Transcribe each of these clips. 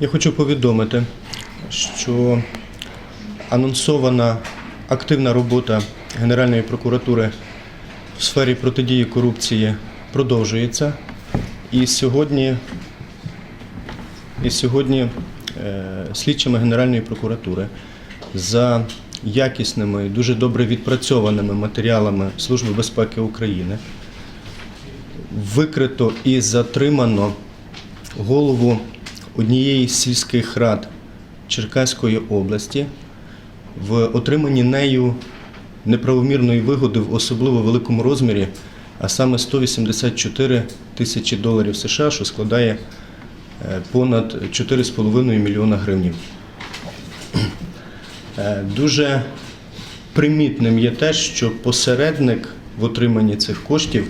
Я хочу повідомити, що анонсована активна робота Генеральної прокуратури в сфері протидії корупції продовжується. І сьогодні, і сьогодні е, слідчими Генеральної прокуратури за якісними, і дуже добре відпрацьованими матеріалами Служби безпеки України викрито і затримано голову однієї з сільських рад Черкаської області в отриманні нею неправомірної вигоди в особливо великому розмірі, а саме 184 тисячі доларів США, що складає е, понад 4,5 мільйона гривень. Дуже примітним є те, що посередник в отриманні цих коштів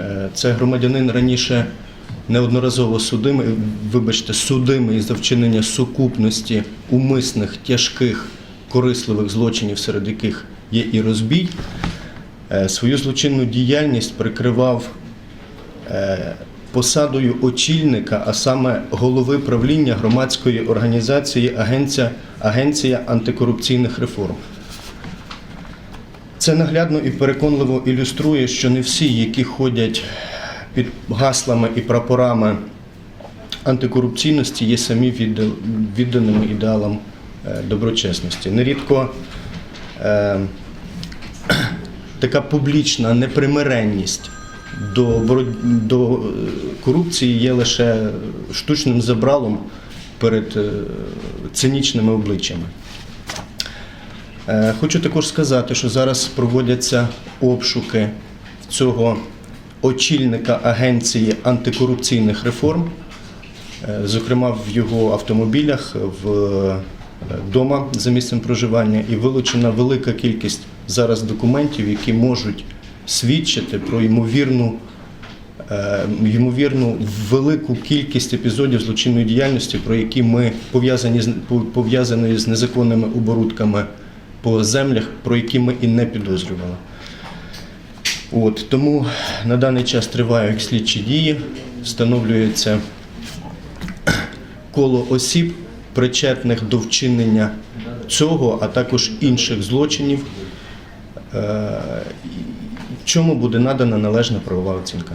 Е, Це громадянин раніше неодноразово судимий, вибачте, судимий за вчинення сукупності умисних, тяжких, корисливих злочинів, серед яких є і розбій. Е, Свою злочинну діяльність прикривав е, посадою очільника, а саме голови правління громадської організації Агенція, Агенція антикорупційних реформ. Це наглядно і переконливо ілюструє, що не всі, які ходять під гаслами і прапорами антикорупційності, є самі відда- відданими ідеалам е, доброчесності. Нерідко е, така публічна непримиренність до, до корупції є лише штучним забралом перед е, цинічними обличчями. Хочу також сказати, що зараз проводяться обшуки цього очільника агенції антикорупційних реформ, е, зокрема в його автомобілях, вдома за місцем проживання, і вилучена велика кількість зараз документів, які можуть свідчити про ймовірну. е, Ймовірну велику кількість епізодів злочинної діяльності, про які ми пов'язані з пов'язані з незаконними оборудками по землях, про які ми і не підозрювали. От, тому на даний час тривають слідчі дії, встановлюється коло осіб, причетних до вчинення цього, а також інших злочинів, е, чому буде надана належна правова оцінка.